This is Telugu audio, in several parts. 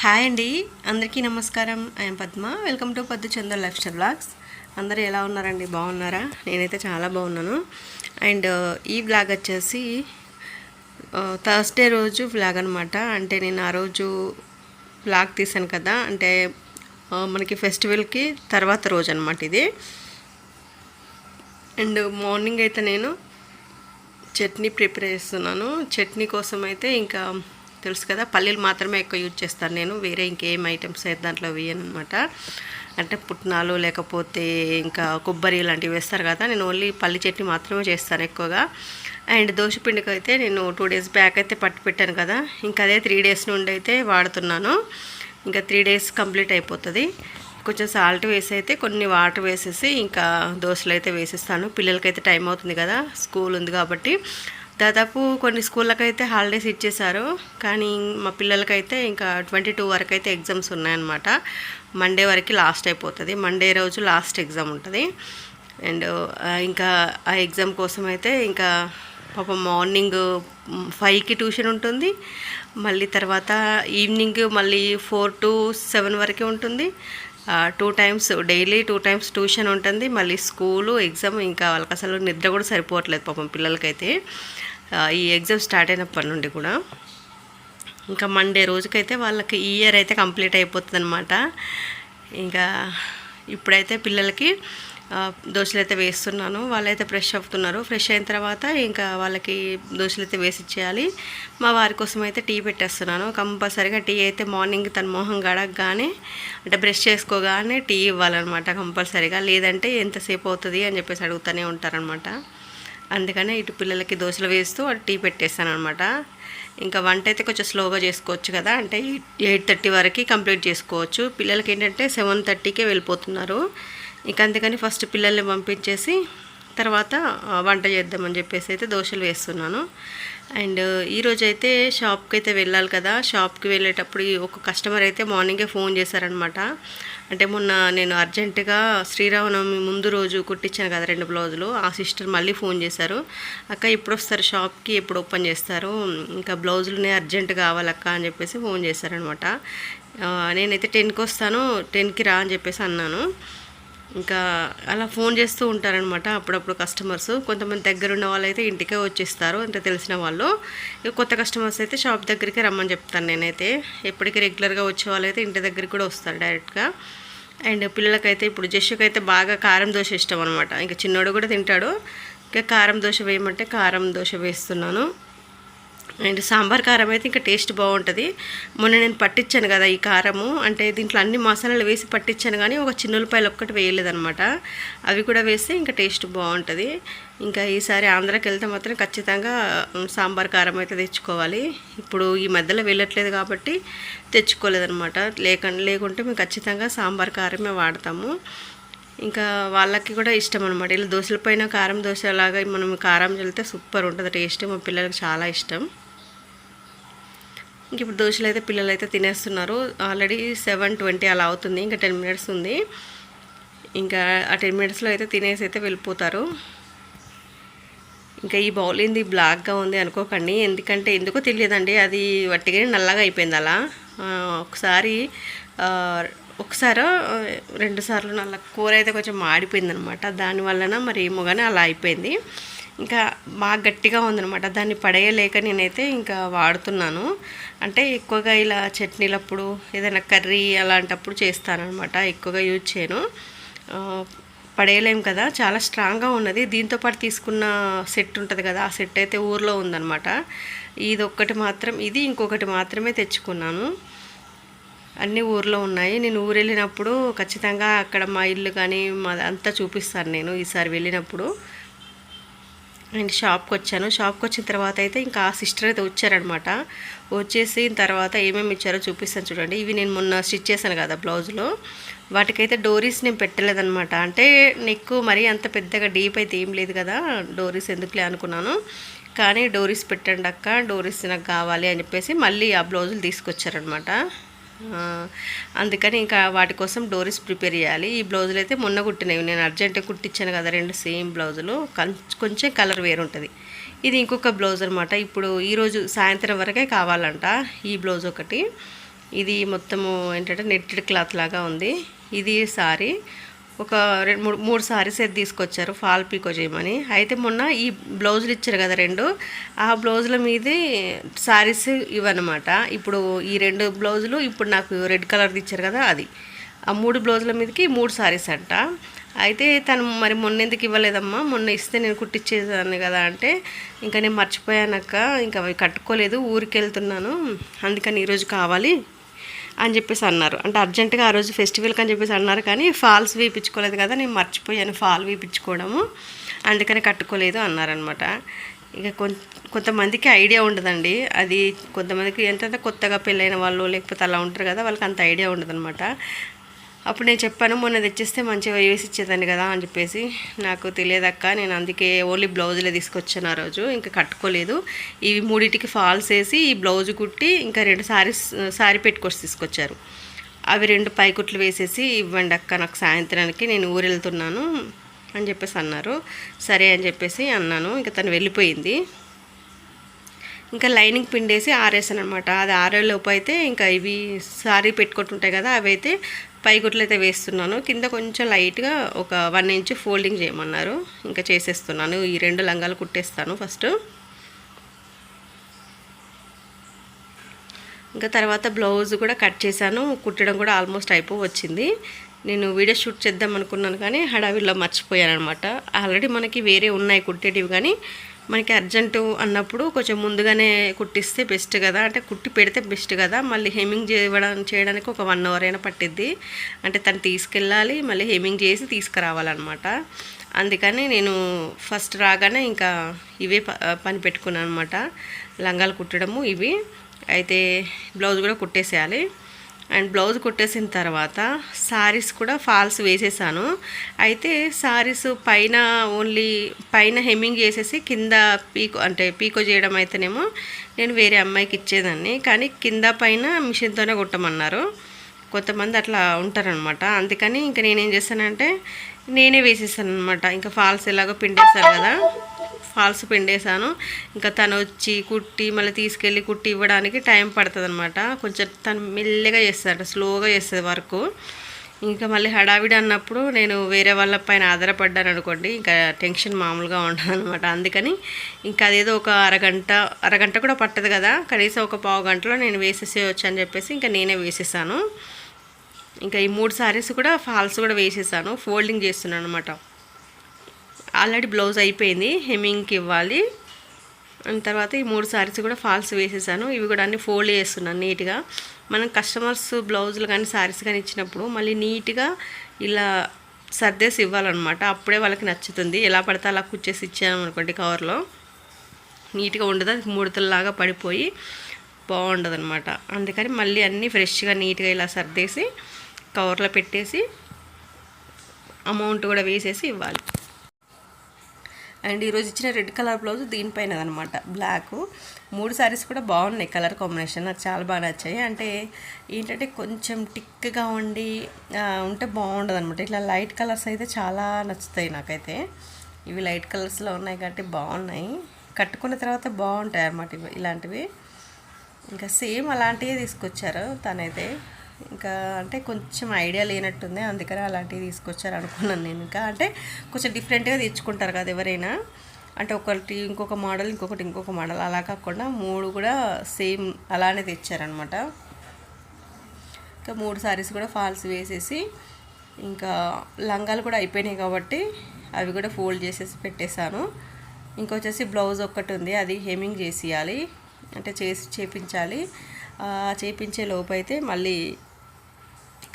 హాయ్ అండి. అందరికీ నమస్కారం. ఐఎమ్ పద్మ. వెల్కమ్ టు పద్దు చందర్ లైఫ్ స్టైల్ బ్లాగ్స్ అందరూ ఎలా ఉన్నారండి? బాగున్నారా? నేనైతే చాలా బాగున్నాను. అండ్ ఈ బ్లాగ్ వచ్చేసి థర్స్డే రోజు బ్లాగ్ అనమాట అంటే నేను ఆ రోజు బ్లాగ్ తీసాను కదా. అంటే మనకి ఫెస్టివల్కి తర్వాత రోజు అనమాట ఇది. అండ్ మార్నింగ్ అయితే నేను చట్నీ ప్రిపేర్ చేస్తున్నాను. చట్నీ కోసం అయితే ఇంకా తెలుసు కదా పల్లీలు మాత్రమే ఎక్కువ యూజ్ చేస్తాను నేను. వేరే ఇంకేం ఐటమ్స్ అయితే దాంట్లో వేయను అనమాట అంటే పుట్నాలు లేకపోతే ఇంకా కొబ్బరి ఇలాంటివి వేస్తారు కదా నేను ఓన్లీ పల్లి చట్నీ మాత్రమే చేస్తాను ఎక్కువగా. అండ్ దోశపిండికి అయితే నేను టూ డేస్ బ్యాక్ అయితే పట్టు పెట్టాను కదా ఇంకా అదే త్రీ డేస్ నుండి అయితే వాడుతున్నాను. ఇంకా త్రీ డేస్ కంప్లీట్ అయిపోతుంది. కొంచెం సాల్ట్ వేసి అయితే కొన్ని వాటర్ వేసేసి ఇంకా దోశలు అయితే వేసిస్తాను. పిల్లలకైతే టైం అవుతుంది కదా స్కూల్ ఉంది కాబట్టి. దాదాపు కొన్ని స్కూళ్ళకైతే హాలిడేస్ ఇచ్చేశారు. కానీ మా పిల్లలకైతే ఇంకా ట్వంటీ టూ వరకు అయితే ఎగ్జామ్స్ ఉన్నాయన్నమాట. మండే వరకు లాస్ట్ అయిపోతుంది. మండే రోజు లాస్ట్ ఎగ్జామ్ ఉంటుంది. అండ్ ఇంకా ఆ ఎగ్జామ్ కోసం అయితే ఇంకా పాపం మార్నింగ్ ఫైవ్కి ట్యూషన్ ఉంటుంది. మళ్ళీ తర్వాత ఈవినింగ్ మళ్ళీ ఫోర్ టు సెవెన్ వరకే ఉంటుంది. Two times daily two times tuition ఉంటుంది. మళ్ళీ స్కూలు ఎగ్జామ్ ఇంకా వాళ్ళకి అసలు నిద్ర కూడా సరిపోవట్లేదు పాపం పిల్లలకైతే. ఈ ఎగ్జామ్ స్టార్ట్ అయినప్పటి నుండి కూడా. ఇంకా మండే రోజుకైతే వాళ్ళకి ఈ ఇయర్ అయితే కంప్లీట్ అయిపోతుంది అనమాట ఇంకా ఇప్పుడైతే పిల్లలకి దోశలు అయితే వేస్తున్నాను. వాళ్ళైతే ఫ్రెష్ అవుతున్నారు. ఫ్రెష్ అయిన తర్వాత ఇంకా వాళ్ళకి దోశలు అయితే వేసి ఇచ్చేయాలి. మా వారి కోసం అయితే టీ పెట్టేస్తున్నాను. కంపల్సరీగా టీ అయితే మార్నింగ్ తన మొహం గడగగానే అంటే బ్రష్ చేసుకోగానే టీ ఇవ్వాలన్నమాట కంపల్సరీగా. లేదంటే ఎంతసేపు అవుతుంది అని చెప్పేసి అడుగుతూనే ఉంటారనమాట అందుకనే ఇటు పిల్లలకి దోశలు వేస్తూ అటు టీ పెట్టేస్తాను అనమాట ఇంకా వంట అయితే కొంచెం స్లోగా చేసుకోవచ్చు కదా అంటే ఎయిట్ థర్టీ వరకు కంప్లీట్ చేసుకోవచ్చు. పిల్లలకి ఏంటంటే సెవెన్ థర్టీకే వెళ్ళిపోతున్నారు. ఇంకా అందుకని ఫస్ట్ పిల్లల్ని పంపించేసి తర్వాత వంట చేద్దామని చెప్పేసి అయితే దోశలు వేస్తున్నాను. అండ్ ఈరోజు అయితే షాప్కి అయితే వెళ్ళాలి కదా. షాప్కి వెళ్ళేటప్పుడు ఒక కస్టమర్ అయితే మార్నింగే ఫోన్ చేశారనమాట. అంటే మొన్న నేను అర్జెంటుగా శ్రీరామనవమి ముందు రోజు కుట్టించాను కదా రెండు బ్లౌజులు. ఆ సిస్టర్ మళ్ళీ ఫోన్ చేశారు. అక్క ఎప్పుడు వస్తారు షాప్కి ఎప్పుడు ఓపెన్ చేస్తారు? ఇంకా బ్లౌజులునే అర్జెంట్ కావాలక్క అని చెప్పేసి ఫోన్ చేశారనమాట. నేనైతే టెన్కి వస్తాను టెన్కి రా అని చెప్పేసి అన్నాను. ఇంకా అలా ఫోన్ చేస్తూ ఉంటారనమాట అప్పుడప్పుడు కస్టమర్స్. కొంతమంది దగ్గర ఉన్న వాళ్ళు అయితే ఇంటికే వచ్చేస్తారు అంటే తెలిసిన వాళ్ళు. ఇక కొత్త కస్టమర్స్ అయితే షాప్ దగ్గరికి రమ్మని చెప్తాను నేనైతే. ఎప్పటికీ రెగ్యులర్గా వచ్చే వాళ్ళు అయితే ఇంటి దగ్గరికి కూడా వస్తారు డైరెక్ట్గా. అండ్ పిల్లలకైతే ఇప్పుడు జస్సుకి అయితే బాగా కారం దోశ ఇష్టం అనమాట ఇంకా చిన్నోడు కూడా తింటాడు. ఇంకా కారం దోశ వేయమంటే కారం దోశ వేస్తున్నాను. అండ్ సాంబార్ కారం అయితే ఇంకా టేస్ట్ బాగుంటుంది. మొన్న నేను పట్టించాను కదా ఈ కారము. అంటే దీంట్లో అన్ని మసాలాలు వేసి పట్టించాను కానీ ఒక చిన్న ఉల్లిపాయలు ఒక్కటి వేయలేదనమాట అవి కూడా వేస్తే ఇంకా టేస్ట్ బాగుంటుంది. ఇంకా ఈసారి ఆంధ్రాకి వెళ్తే మాత్రం ఖచ్చితంగా సాంబార్ కారం అయితే తెచ్చుకోవాలి. ఇప్పుడు ఈ మధ్యలో వెళ్ళట్లేదు కాబట్టి తెచ్చుకోలేదనమాట లేక లేకుంటే మేము ఖచ్చితంగా సాంబార్ కారమే వాడతాము. ఇంకా వాళ్ళకి కూడా ఇష్టం అనమాట ఇలా దోశల పైన కారం దోశ లాగా మనం కారం చల్లితే సూపర్ ఉంటుంది. టేస్ట్ మా పిల్లలకి చాలా ఇష్టం. ఇంక ఇప్పుడు దోశలు అయితే పిల్లలు అయితే తినేస్తున్నారు. ఆల్రెడీ సెవెన్ ట్వంటీ అలా అవుతుంది. ఇంకా టెన్ మినిట్స్ ఉంది. ఇంకా ఆ టెన్ మినిట్స్లో అయితే తినేసి అయితే వెళ్ళిపోతారు. ఇంకా ఈ బౌల్ ఏంది? బ్లాక్గా ఉంది అనుకోకండి. ఎందుకంటే ఎందుకో తెలియదండి. అది వట్టిగానే నల్లగా అయిపోయింది అలా. ఒకసారి ఒకసారి రెండు సార్లు నల్ల కూర అయితే కొంచెం మాడిపోయింది అనమాట దాని మరి ఏమో కానీ అలా అయిపోయింది. ఇంకా బాగా గట్టిగా ఉందనమాట దాన్ని పడేయలేక నేనైతే ఇంకా వాడుతున్నాను. అంటే ఎక్కువగా ఇలా చట్నీలప్పుడు ఏదైనా కర్రీ అలాంటప్పుడు చేస్తానమాట ఎక్కువగా యూజ్ చేయను. పడేయలేము పడేయలేం కదా. చాలా స్ట్రాంగ్గా ఉన్నది. దీంతో పాటు తీసుకున్న సెట్ ఉంటుంది కదా. ఆ సెట్ అయితే ఊర్లో ఉందనమాట ఇది ఒక్కటి మాత్రం ఇది ఇంకొకటి మాత్రమే తెచ్చుకున్నాను. అన్నీ ఊర్లో ఉన్నాయి. నేను ఊరు వెళ్ళినప్పుడు ఖచ్చితంగా అక్కడ మా ఇల్లు కానీ మా అంతా చూపిస్తాను నేను ఈసారి వెళ్ళినప్పుడు. నేను షాప్కి వచ్చాను. షాప్కి వచ్చిన తర్వాత అయితే ఇంకా ఆ సిస్టర్ అయితే వచ్చారనమాట. వచ్చేసి తర్వాత ఏమేమి ఇచ్చారో చూపిస్తాను చూడండి. ఇవి నేను మొన్న స్టిచ్ చేశాను కదా బ్లౌజ్లో. వాటికైతే డోరీస్ నేను పెట్టలేదనమాట. అంటే నెక్ మరీ అంత పెద్దగా డీప్ అయితే ఏం లేదు కదా డోరీస్ ఎందుకులే అనుకున్నాను. కానీ డోరీస్ పెట్టండి అక్క డోరీస్ నాకు కావాలి అని చెప్పేసి మళ్ళీ ఆ బ్లౌజులు తీసుకొచ్చారనమాట. అందుకని ఇంకా వాటి కోసం డోరీస్ ప్రిపేర్ చేయాలి. ఈ బ్లౌజులు అయితే మొన్న కుట్టినవి. నేను అర్జెంటుగా కుట్టించాను కదా రెండు సేమ్ బ్లౌజులు. కొంచెం కలర్ వేరు ఉంటుంది. ఇది ఇంకొక బ్లౌజ్ అనమాట ఇప్పుడు ఈరోజు సాయంత్రం వరకే కావాలంట ఈ బ్లౌజ్ ఒకటి. ఇది మొత్తము ఏంటంటే నెట్టెడ్ క్లాత్ లాగా ఉంది. ఇది సారీ. ఒక రెండు మూడు మూడు సారీస్ అయితే తీసుకొచ్చారు ఫాల్ పీకో చేయమని. అయితే మొన్న ఈ బ్లౌజులు ఇచ్చారు కదా రెండు ఆ బ్లౌజుల మీదే సారీస్ ఇవన్నమాట ఇప్పుడు ఈ రెండు బ్లౌజులు ఇప్పుడు నాకు రెడ్ కలర్ది ఇచ్చారు కదా అది. ఆ మూడు బ్లౌజుల మీదకి మూడు సారీస్ అంట. అయితే తను మరి మొన్న ఎందుకు ఇవ్వలేదమ్మా? మొన్న ఇస్తే నేను కుట్టించేదాన్ని కదా అంటే ఇంకా నేను మర్చిపోయానక్క ఇంకా అవి కట్టుకోలేదు ఊరికి వెళ్తున్నాను అందుకని ఈరోజు కావాలి. అని చెప్పేసి అన్నారు. అంటే అర్జెంటుగా ఆ రోజు ఫెస్టివల్కి అని చెప్పేసి అన్నారు కానీ ఫాల్స్ వేయించుకోలేదు కదా నేను మర్చిపోయాను ఫాల్ వేయించుకోవడము అందుకని కట్టుకోలేదు అన్నారనమాట. ఇక కొం- కొంతమందికి ఐడియా ఉండదండి. అది కొంతమందికి ఏంటంటే కొత్తగా పెళ్ళైన వాళ్ళు లేకపోతే అలా ఉంటారు కదా వాళ్ళకి అంత ఐడియా ఉండదనమాట. అప్పుడు నేను చెప్పాను మొన్న తెచ్చిస్తే మంచిగా వేసి ఇచ్చేదాన్ని కదా అని చెప్పేసి. నాకు తెలియదక్క నేను అందుకే ఓన్లీ బ్లౌజులే తీసుకొచ్చాను ఆ రోజు ఇంకా కట్టుకోలేదు. ఇవి మూడింటికి ఫాల్స్ వేసి ఈ బ్లౌజ్ కుట్టి ఇంకా రెండు సారీస్ సారీ పెట్టుకొచ్చి తీసుకొచ్చారు. అవి రెండు పైకుట్లు వేసేసి ఇవ్వండి అక్క నాకు సాయంత్రానికి నేను ఊరు వెళ్తున్నాను అని చెప్పేసి అన్నారు. సరే అని చెప్పేసి అన్నాను ఇంకా తను వెళ్ళిపోయింది. ఇంకా లైనింగ్ పిండేసి ఆరేసాను అనమాట అది ఆరేలోపు అయితే ఇంకా ఇవి సారీ పెట్టుకుంటుంటాయి కదా అవి అయితే పైగుట్లు అయితే వేస్తున్నాను. కింద కొంచెం లైట్గా ఒక వన్ ఇంచ్ ఫోల్డింగ్ చేయమన్నారు. ఇంకా చేసేస్తున్నాను. ఈ రెండు లంగాలు కుట్టేస్తాను ఫస్ట్. ఇంకా తర్వాత బ్లౌజ్ కూడా కట్ చేశాను. కుట్టడం కూడా ఆల్మోస్ట్ అయిపో వచ్చింది నేను వీడియో షూట్ చేద్దాం అనుకున్నాను కానీ హడావిడిలో మర్చిపోయాను అనమాట ఆల్రెడీ మనకి వేరే ఉన్నాయి కుట్టేటివి కానీ మనకి అర్జెంటు అన్నప్పుడు కొంచెం ముందుగానే కుట్టిస్తే బెస్ట్ కదా. అంటే కుట్టి పెడితే బెస్ట్ కదా. మళ్ళీ హెమింగ్ చేయడం చేయడానికి ఒక వన్ అవర్ అయినా పట్టిద్ది. అంటే తను తీసుకెళ్ళాలి మళ్ళీ హెమింగ్ చేసి తీసుకురావాలన్నమాట. అందుకని నేను ఫస్ట్ రాగానే ఇంకా ఇవే ప- పని పెట్టుకున్నాను అనమాట లంగాలు కుట్టడము ఇవి. అయితే బ్లౌజ్ కూడా కుట్టేసేయాలి. అండ్ బ్లౌజ్ కుట్టేసిన తర్వాత శారీస్ కూడా ఫాల్స్ వేసేసాను. అయితే శారీస్ పైన ఓన్లీ పైన హెమ్మింగ్ చేసేసి కింద పీకో అంటే పీకో చేయడం అయితేనేమో నేను వేరే అమ్మాయికి ఇచ్చేదాన్ని. కానీ కింద పైన మిషన్తోనే కుట్టమన్నారు. కొంతమంది అట్లా ఉంటారనమాట అందుకని ఇంకా నేనేం చేస్తానంటే నేనే వేసేసాను అనమాట ఇంకా ఫాల్స్ ఎలాగో పిండేస్తారు కదా. ఫాల్స్ పిండేశాను. ఇంకా తను వచ్చి కుట్టి మళ్ళీ తీసుకెళ్ళి కుట్టి ఇవ్వడానికి టైం పడుతుంది అనమాట కొంచెం తను మెల్లగా చేస్తాడు స్లోగా చేస్తుంది వర్క్. ఇంకా మళ్ళీ హడావిడి అన్నప్పుడు నేను వేరే వాళ్ళ పైన ఆధారపడ్డాను అనుకోండి ఇంకా టెన్షన్ మామూలుగా ఉండదు అనమాట అందుకని ఇంకా అదేదో ఒక అరగంట అరగంట కూడా పట్టదు కదా కనీసం ఒక పావు గంటలో నేను వేసేసేయచ్చు అని చెప్పేసి ఇంకా నేనే వేసేసాను. ఇంకా ఈ మూడు సారీస్ కూడా ఫాల్స్ కూడా వేసేసాను ఫోల్డింగ్ చేస్తున్నాను అనమాట ఆల్రెడీ బ్లౌజ్ అయిపోయింది హెమ్మింగ్కి ఇవ్వాలి. తర్వాత ఈ మూడు సారీస్ కూడా ఫాల్స్ వేసేసాను. ఇవి కూడా అన్ని ఫోల్డ్ చేస్తున్నాను నీట్గా. మనం కస్టమర్స్ బ్లౌజులు కానీ సారీస్ కానీ ఇచ్చినప్పుడు మళ్ళీ నీట్గా ఇలా సర్దేసి ఇవ్వాలన్నమాట. అప్పుడే వాళ్ళకి నచ్చుతుంది. ఎలా పడితే అలా కుచ్చేసి ఇచ్చాను అనుకోండి కవర్లో. నీట్గా ఉండదు. అది ముడతల్లాగా పడిపోయి బాగుండదు అనమాట అందుకని మళ్ళీ అన్నీ ఫ్రెష్గా నీట్గా ఇలా సర్దేసి కవర్లో పెట్టేసి అమౌంట్ కూడా వేసేసి ఇవ్వాలి. అండ్ ఈరోజు ఇచ్చిన రెడ్ కలర్ బ్లౌజ్ దీనిపైన అనమాట బ్లాక్ మూడు సారీస్ కూడా బాగున్నాయి కలర్ కాంబినేషన్. నాకు చాలా బాగా నచ్చాయి. అంటే ఏంటంటే కొంచెం టిక్గా ఉండి ఉంటే బాగుండదు అనమాట ఇట్లా లైట్ కలర్స్ అయితే చాలా నచ్చుతాయి నాకైతే. ఇవి లైట్ కలర్స్లో ఉన్నాయి కాబట్టి బాగున్నాయి. కట్టుకున్న తర్వాత బాగుంటాయి అన్నమాట ఇవి ఇలాంటివి. ఇంకా సేమ్ అలాంటివే తీసుకొచ్చారు తనైతే. ఇంకా అంటే కొంచెం ఐడియా లేనట్టుంది. అందుకని అలాంటివి తీసుకొచ్చారు అనుకున్నాను నేను ఇంకా. అంటే కొంచెం డిఫరెంట్గా తెచ్చుకుంటారు కదా ఎవరైనా. అంటే ఒకటి ఇంకొక మోడల్ ఇంకొకటి ఇంకొక మోడల్. అలా కాకుండా మూడు కూడా సేమ్ అలానే తెచ్చారనమాట. ఇంకా మూడు సారీస్ కూడా ఫాల్స్ వేసేసి ఇంకా లంగాలు కూడా అయిపోయినాయి కాబట్టి అవి కూడా ఫోల్డ్ చేసేసి పెట్టేశాను. ఇంకొచ్చేసి బ్లౌజ్ ఒక్కటి ఉంది. అది హెమింగ్ చేసేయాలి. అంటే చేసి చేపించాలి. చేపించే లోపు అయితే మళ్ళీ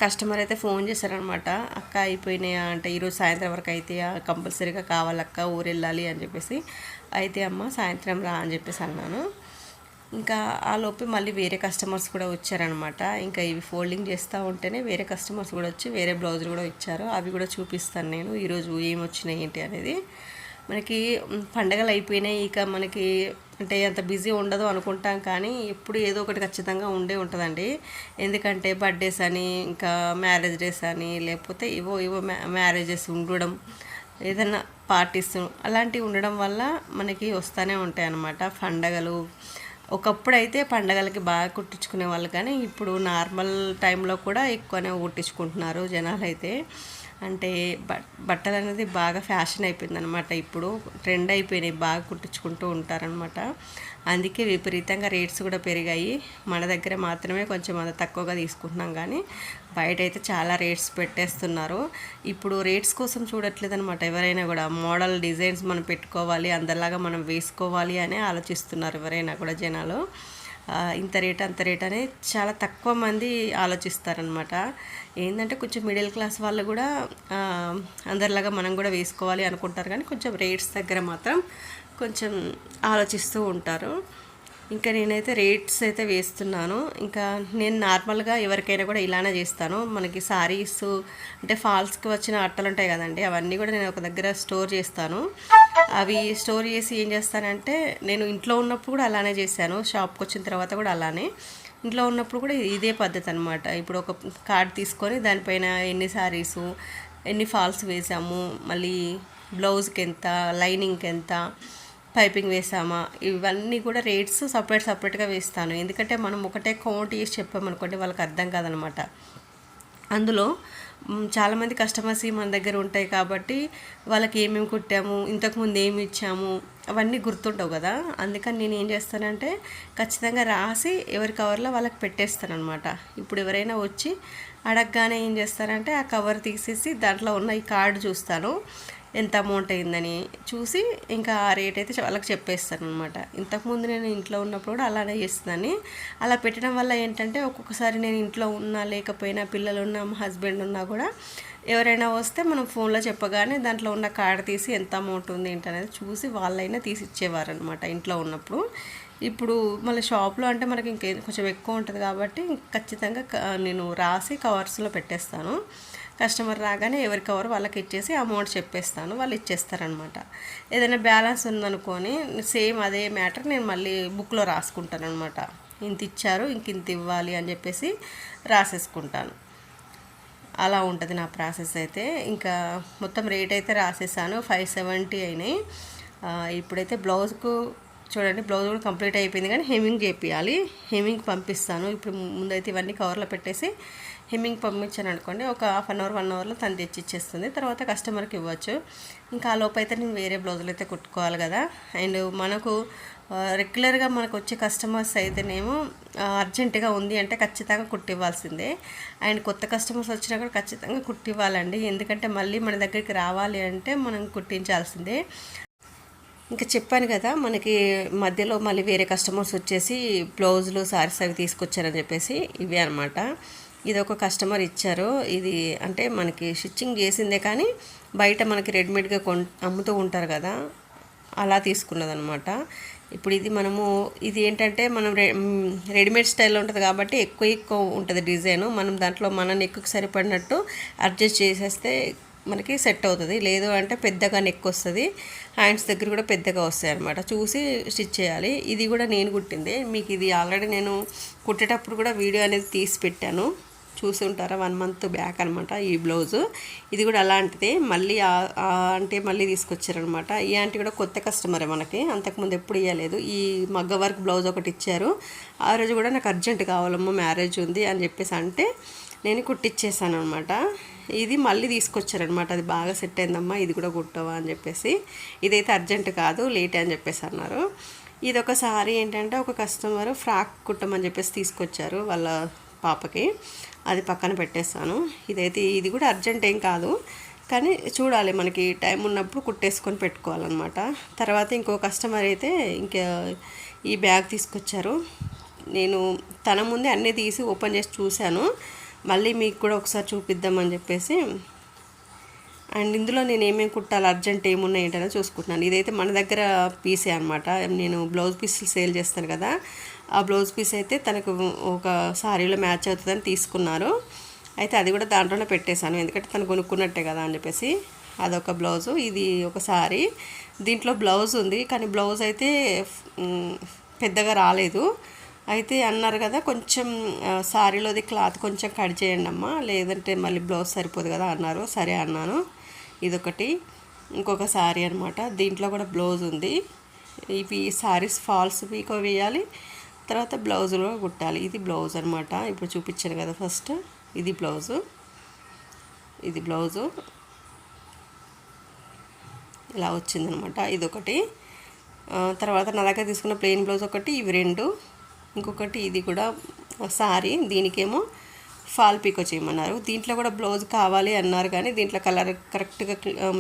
కస్టమర్ అయితే ఫోన్ చేశారనమాట. అక్క అయిపోయినాయా? అంటే ఈరోజు సాయంత్రం వరకు అయితే కంపల్సరీగా కావాలక్క ఊరు వెళ్ళాలి అని చెప్పేసి. అయితే అమ్మ సాయంత్రం రా అని చెప్పేసి అన్నాను. ఇంకా ఆ లోపే మళ్ళీ వేరే కస్టమర్స్ కూడా వచ్చారనమాట. ఇంకా ఇవి ఫోల్డింగ్ చేస్తూ ఉంటేనే వేరే కస్టమర్స్ కూడా వచ్చి వేరే బ్లౌజులు కూడా ఇచ్చారు. అవి కూడా చూపిస్తాను నేను ఈరోజు ఏం వచ్చినాయి ఏంటి అనేది. మనకి పండగలు అయిపోయినాయి. ఇక మనకి అంటే అంత బిజీ ఉండదు అనుకుంటాం కానీ ఎప్పుడు ఏదో ఒకటి ఖచ్చితంగా ఉండే ఉంటుందండి. ఎందుకంటే బర్త్డేస్ అని ఇంకా మ్యారేజ్ డేస్ అని లేకపోతే ఇవో ఇవో మ్యారేజెస్ ఉండడం ఏదైనా పార్టీస్ అలాంటివి ఉండడం వల్ల మనకి వస్తూనే ఉంటాయి అన్నమాట. పండగలు ఒకప్పుడు అయితే పండగలకి బాగా కుట్టించుకునే వాళ్ళు కానీ ఇప్పుడు నార్మల్ టైంలో కూడా ఎక్కువనే కుట్టించుకుంటున్నారు జనాలు అయితే అంటే బ- బట్టలు అనేది బాగా ఫ్యాషన్ అయిపోయింది అనమాట ఇప్పుడు ట్రెండ్ అయిపోయినాయి బాగా కుట్టించుకుంటూ ఉంటారనమాట అందుకే విపరీతంగా రేట్స్ కూడా పెరిగాయి. మన దగ్గర మాత్రమే కొంచెం అంత తక్కువగా తీసుకుంటున్నాం కానీ బయట అయితే చాలా రేట్స్ పెట్టేస్తున్నారు. ఇప్పుడు రేట్స్ కోసం చూడట్లేదు అనమాట ఎవరైనా కూడా. మోడల్ డిజైన్స్ మనం పెట్టుకోవాలి అందరిలాగా మనం వేసుకోవాలి అని ఆలోచిస్తున్నారు ఎవరైనా కూడా జనాలు. ఇంత రేట్ అంత రేట్ అని చాలా తక్కువ మంది ఆలోచిస్తారనమాట ఏంటంటే కొంచెం మిడిల్ క్లాస్ వాళ్ళు కూడా అందరిలాగా మనం కూడా వేసుకోవాలి అనుకుంటారు. కానీ కొంచెం రేట్స్ దగ్గర మాత్రం కొంచెం ఆలోచిస్తూ ఉంటారు. ఇంకా నేనైతే రేట్స్ అయితే వేస్తున్నాను. ఇంకా నేను నార్మల్గా ఎవరికైనా కూడా ఇలానే చేస్తాను. మనకి సారీస్ అంటే ఫాల్స్కి వచ్చిన అట్టలు ఉంటాయి కదండి అవన్నీ కూడా నేను ఒక దగ్గర స్టోర్ చేస్తాను. అవి స్టోర్ చేసి ఏం చేస్తానంటే నేను ఇంట్లో ఉన్నప్పుడు కూడా అలానే చేశాను. షాప్కి వచ్చిన తర్వాత కూడా అలానే. ఇంట్లో ఉన్నప్పుడు కూడా ఇదే పద్ధతి అనమాట ఇప్పుడు ఒక కార్డ్ తీసుకొని దానిపైన ఎన్ని శారీసు ఎన్ని ఫాల్స్ వేసాము మళ్ళీ బ్లౌజ్కి ఎంత లైనింగ్కి ఎంత పైపింగ్ వేసామా ఇవన్నీ కూడా రేట్స్ సపరేట్ సపరేట్గా వేస్తాను. ఎందుకంటే మనం ఒకటే కౌంట్ చేసి చెప్పామనుకోండి వాళ్ళకి అర్థం కాదనమాట అందులో చాలామంది కస్టమర్స్ మన దగ్గర ఉంటాయి కాబట్టి వాళ్ళకి ఏమేమి కుట్టాము ఇంతకుముందు ఏమి ఇచ్చాము అవన్నీ గుర్తుండవు కదా. అందుకని నేను ఏం చేస్తానంటే ఖచ్చితంగా రాసి ఎవరి కవర్లో వాళ్ళకి పెట్టేస్తాను అనమాట ఇప్పుడు ఎవరైనా వచ్చి అడగగానే ఏం చేస్తానంటే ఆ కవర్ తీసేసి దాంట్లో ఉన్న ఈ కార్డు చూస్తాను. ఎంత అమౌంట్ అయిందని చూసి ఇంకా ఆ రేట్ అయితే వాళ్ళకి చెప్పేస్తాను అనమాట ఇంతకుముందు నేను ఇంట్లో ఉన్నప్పుడు కూడా అలానే చేస్తుందని. అలా పెట్టడం వల్ల ఏంటంటే ఒక్కొక్కసారి నేను ఇంట్లో ఉన్నా లేకపోయినా పిల్లలు ఉన్నా మా హస్బెండ్ ఉన్నా కూడా ఎవరైనా వస్తే మనం ఫోన్లో చెప్పగానే దాంట్లో ఉన్న కార్డు తీసి ఎంత అమౌంట్ ఉంది ఏంటనేది చూసి వాళ్ళైనా తీసి ఇచ్చేవారనమాట ఇంట్లో ఉన్నప్పుడు. ఇప్పుడు మళ్ళీ షాప్లో అంటే మనకి ఇంకే కొంచెం ఎక్కువ ఉంటుంది కాబట్టి ఖచ్చితంగా క- నేను రాసి కవర్స్లో పెట్టేస్తాను. కస్టమర్ రాగానే ఎవరి కవర్ వాళ్ళకి ఇచ్చేసి అమౌంట్ చెప్పేస్తాను వాళ్ళు ఇచ్చేస్తారనమాట ఏదైనా బ్యాలెన్స్ ఉందనుకొని సేమ్ అదే మ్యాటర్ నేను మళ్ళీ బుక్లో రాసుకుంటాను అనమాట ఇంత ఇచ్చారు ఇంక ఇంత ఇవ్వాలి అని చెప్పేసి రాసేసుకుంటాను. అలా ఉంటుంది నా ప్రాసెస్ అయితే. ఇంకా మొత్తం రేట్ అయితే రాసేసాను ఫైవ్ సెవెంటీ అయినాయి. ఇప్పుడైతే బ్లౌజ్కు చూడండి బ్లౌజ్ కూడా కంప్లీట్ అయిపోయింది కానీ హెమ్మింగ్ చేపియాలి. హెమ్మింగ్ పంపిస్తాను. ఇప్పుడు ముందైతే ఇవన్నీ కవర్లో పెట్టేసి హెమ్మింగ్ పంపించాను అనుకోండి ఒక హాఫ్ అన్ అవర్ వన్ అవర్లో తను తెచ్చి ఇచ్చేస్తుంది. తర్వాత కస్టమర్కి ఇవ్వచ్చు. ఇంకా ఆ లోపు అయితే నేను వేరే బ్లౌజులు అయితే కుట్టుకోవాలి కదా. అండ్ మనకు రెగ్యులర్గా మనకు వచ్చే కస్టమర్స్ అయితేనేమో అర్జెంటుగా ఉంది అంటే ఖచ్చితంగా కుట్టివ్వాల్సిందే. అండ్ కొత్త కస్టమర్స్ వచ్చినా కూడా ఖచ్చితంగా కుట్టివ్వాలండి. ఎందుకంటే మళ్ళీ మన దగ్గరికి రావాలి అంటే మనం కుట్టించాల్సిందే. ఇంకా చెప్పాను కదా మనకి మధ్యలో మళ్ళీ వేరే కస్టమర్స్ వచ్చేసి బ్లౌజులు సారీస్ అవి తీసుకొచ్చారని చెప్పేసి ఇవే అనమాట ఇది ఒక కస్టమర్ ఇచ్చారు. ఇది అంటే మనకి స్టిచ్చింగ్ చేసిందే కానీ బయట మనకి రెడీమేడ్గా కొన్ అమ్ముతూ ఉంటారు కదా అలా తీసుకున్నదనమాట ఇప్పుడు ఇది మనము ఇది ఏంటంటే మనం రె రెడీమేడ్ స్టైల్లో ఉంటుంది కాబట్టి ఎక్కువ ఎక్కువ ఉంటుంది డిజైన్. మనం దాంట్లో మన నెక్కు సరిపడినట్టు అడ్జస్ట్ చేసేస్తే మనకి సెట్ అవుతుంది. లేదు అంటే పెద్దగా నెక్ వస్తుంది. హ్యాండ్స్ దగ్గర కూడా పెద్దగా వస్తాయి అనమాట చూసి స్టిచ్ చేయాలి. ఇది కూడా నేను కుట్టింది. మీకు ఇది ఆల్రెడీ నేను కుట్టేటప్పుడు కూడా వీడియో అనేది తీసి పెట్టాను. చూసి ఉంటారా? వన్ మంత్ బ్యాక్ అనమాట ఈ బ్లౌజు ఇది కూడా అలాంటిది. మళ్ళీ అంటే మళ్ళీ తీసుకొచ్చారనమాట ఈ ఆంటీ కూడా కొత్త కస్టమరే మనకి. అంతకుముందు ఎప్పుడు ఇవ్వలేదు ఈ మగ్గ వర్క్ బ్లౌజ్ ఒకటి ఇచ్చారు. ఆ రోజు కూడా నాకు అర్జెంట్ కావాలమ్మా మ్యారేజ్ ఉంది అని చెప్పేసి అంటే నేను కుట్టిచ్చేసాను అనమాట ఇది మళ్ళీ తీసుకొచ్చారనమాట అది బాగా సెట్ అయిందమ్మా ఇది కూడా కుట్టవా అని చెప్పేసి. ఇదైతే అర్జెంట్ కాదు లేట్ అని చెప్పేసి అన్నారు. ఇది ఒక సారీ ఏంటంటే ఒక కస్టమర్ ఫ్రాక్ కుట్టమని చెప్పేసి తీసుకొచ్చారు వాళ్ళ పాపకి. అది పక్కన పెట్టేస్తాను ఇదైతే ఇది కూడా అర్జెంట్ ఏం కాదు. కానీ చూడాలి మనకి టైం ఉన్నప్పుడు కుట్టేసుకొని పెట్టుకోవాలన్నమాట. తర్వాత ఇంకో కస్టమర్ అయితే ఇంకా ఈ బ్యాగ్ తీసుకొచ్చారు. నేను తన ముందే అన్నీ తీసి ఓపెన్ చేసి చూశాను. మళ్ళీ మీకు కూడా ఒకసారి చూపిద్దామని చెప్పేసి. అండ్ ఇందులో నేను ఏమేమి కుట్టాలి అర్జెంట్ ఏమున్నాయి ఏంటనే చూసుకుంటున్నాను. ఇదైతే మన దగ్గర పీసే అనమాట నేను బ్లౌజ్ పీసులు సేల్ చేస్తాను కదా ఆ బ్లౌజ్ పీస్ అయితే తనకు ఒక సారీలో మ్యాచ్ అవుతుందని తీసుకున్నారు. అయితే అది కూడా దాంట్లోనే పెట్టేశాను ఎందుకంటే తను కొనుక్కున్నట్టే కదా అని చెప్పేసి. అదొక బ్లౌజు ఇది ఒక సారీ. దీంట్లో బ్లౌజ్ ఉంది కానీ బ్లౌజ్ అయితే పెద్దగా రాలేదు. అయితే అన్నారు కదా కొంచెం శారీలోది సారీలోది క్లాత్ కొంచెం కట్ చేయండి అమ్మ లేదంటే మళ్ళీ బ్లౌజ్ సరిపోదు కదా అన్నారు. సరే అన్నాను. ఇదొకటి. ఇంకొక శారీ అనమాట దీంట్లో కూడా బ్లౌజ్ ఉంది. ఇవి శారీస్ ఫాల్స్ పీకో వేయాలి తర్వాత బ్లౌజులో కుట్టాలి. ఇది బ్లౌజ్ అనమాట ఇప్పుడు చూపించాను కదా ఫస్ట్. ఇది బ్లౌజు. ఇది బ్లౌజు. ఇలా వచ్చిందనమాట ఇది ఒకటి తర్వాత నా దగ్గర తీసుకున్న ప్లెయిన్ బ్లౌజ్ ఒకటి ఇవి రెండు. ఇంకొకటి ఇది కూడా సారీ దీనికేమో ఫాల్ పీకో చేయమన్నారు. దీంట్లో కూడా బ్లౌజ్ కావాలి అన్నారు కానీ దీంట్లో కలర్ కరెక్ట్గా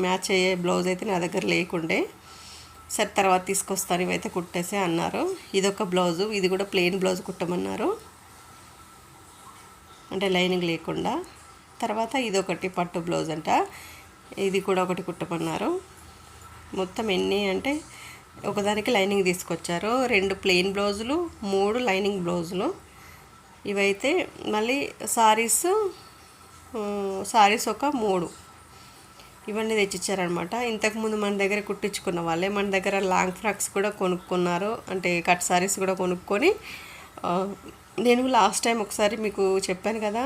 మ్యాచ్ అయ్యే బ్లౌజ్ అయితే నా దగ్గర లేకుండే. సరే తర్వాత తీసుకొస్తాను ఇవైతే కుట్టేసే అన్నారు. ఇదొక బ్లౌజు ఇది కూడా ప్లెయిన్ బ్లౌజ్ కుట్టమన్నారు. అంటే లైనింగ్ లేకుండా. తర్వాత ఇదొకటి పట్టు బ్లౌజ్ అంట ఇది కూడా ఒకటి కుట్టమన్నారు. మొత్తం ఎన్ని అంటే ఒకదానికి లైనింగ్ తీసుకొచ్చారు. రెండు ప్లెయిన్ బ్లౌజులు మూడు లైనింగ్ బ్లౌజులు. ఇవైతే మళ్ళీ సారీస్ సారీస్ ఒక మూడు. ఇవన్నీ తెచ్చిచ్చారనమాట ఇంతకుముందు మన దగ్గర కుట్టించుకున్న వాళ్ళే మన దగ్గర లాంగ్ ఫ్రాక్స్ కూడా కొనుక్కున్నారు. అంటే కట్ సారీస్ కూడా కొనుక్కొని నేను లాస్ట్ టైం ఒకసారి మీకు చెప్పాను కదా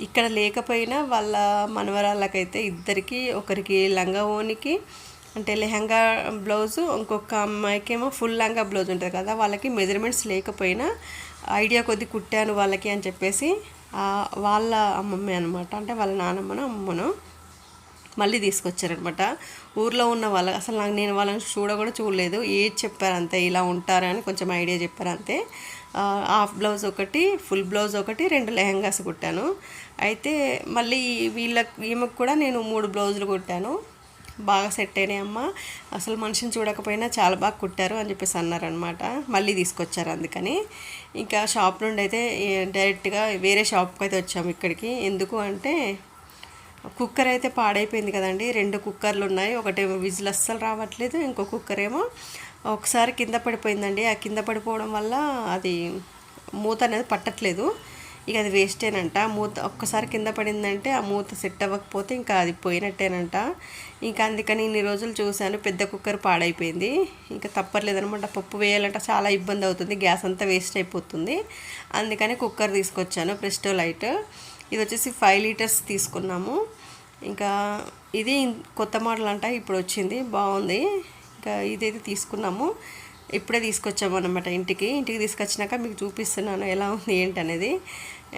ఇక్కడ లేకపోయినా వాళ్ళ మనవరాళ్ళకైతే ఇద్దరికి ఒకరికి లంగా ఓనికి అంటే లెహంగా బ్లౌజు ఇంకొక అమ్మాయికి ఏమో ఫుల్ లెహంగా బ్లౌజ్ ఉంటుంది కదా వాళ్ళకి మెజర్మెంట్స్ లేకపోయినా ఐడియా కొద్ది కుట్టాను వాళ్ళకి అని చెప్పేసి వాళ్ళ అమ్మమ్మే అనమాట అంటే వాళ్ళ నానమ్మను అమ్మను మళ్ళీ తీసుకొచ్చారనమాట ఊర్లో ఉన్న వాళ్ళ అసలు నాకు నేను వాళ్ళని చూడ కూడా చూడలేదు. ఏది చెప్పారంతే ఇలా ఉంటారని కొంచెం ఐడియా చెప్పారంతే హాఫ్ బ్లౌజ్ ఒకటి ఫుల్ బ్లౌజ్ ఒకటి రెండు లెహంగాస్ కుట్టాను. అయితే మళ్ళీ వీళ్ళ ఈమెకు కూడా నేను మూడు బ్లౌజులు కుట్టాను. బాగా సెట్ అయినాయి అమ్మ అసలు మనిషిని చూడకపోయినా చాలా బాగా కుట్టారు అని చెప్పేసి అన్నారనమాట మళ్ళీ తీసుకొచ్చారు అందుకని. ఇంకా షాప్ నుండి అయితే డైరెక్ట్గా వేరే షాప్కి అయితే వచ్చాము ఇక్కడికి. ఎందుకు అంటే కుక్కర్ అయితే పాడైపోయింది కదండి. రెండు కుక్కర్లు ఉన్నాయి. ఒకటేమో విజిల్ అస్సలు రావట్లేదు. ఇంకో కుక్కర్ ఏమో ఒకసారి కింద పడిపోయిందండి. ఆ కింద పడిపోవడం వల్ల అది మూత అనేది పట్టట్లేదు. ఇక అది వేస్టేనంట. మూత ఒక్కసారి కింద పడిందంటే ఆ మూత సెట్ అవ్వకపోతే ఇంకా అది పోయినట్టేనంట. ఇంకా అందుకని ఇన్ని రోజులు చూశాను పెద్ద కుక్కర్ పాడైపోయింది. ఇంకా తప్పర్లేదనమాట. పప్పు వేయాలంటే చాలా ఇబ్బంది అవుతుంది. గ్యాస్ అంతా వేస్ట్ అయిపోతుంది. అందుకని కుక్కర్ తీసుకొచ్చాను ప్రెస్టో లైట్. ఇది వచ్చేసి ఫైవ్ లీటర్స్ తీసుకున్నాము. ఇంకా ఇది కొత్త మోడల్ అంట ఇప్పుడు వచ్చింది. బాగుంది. ఇంకా ఇదైతే తీసుకున్నాము. ఇప్పుడే తీసుకొచ్చాము అనమాట ఇంటికి. ఇంటికి తీసుకొచ్చినాక మీకు చూపిస్తున్నాను ఎలా ఉంది ఏంటి అనేది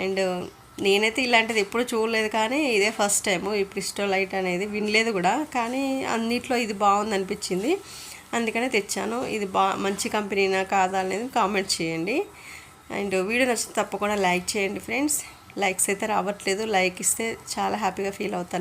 అండ్ నేనైతే ఇలాంటిది ఎప్పుడు చూడలేదు కానీ ఇదే ఫస్ట్ టైం ఈ ఇష్టో లైట్ అనేది వినలేదు కూడా. కానీ అన్నిట్లో ఇది బాగుంది అనిపించింది. అందుకనే తెచ్చాను. ఇది బా మంచి కంపెనీనా కాదా అనేది కామెంట్ చేయండి. అండ్ వీడియో నచ్చితే తప్పకుండా లైక్ చేయండి ఫ్రెండ్స్. లైక్స్ అయితే రావట్లేదు. లైక్ ఇస్తే చాలా హ్యాపీగా ఫీల్ అవుతాను.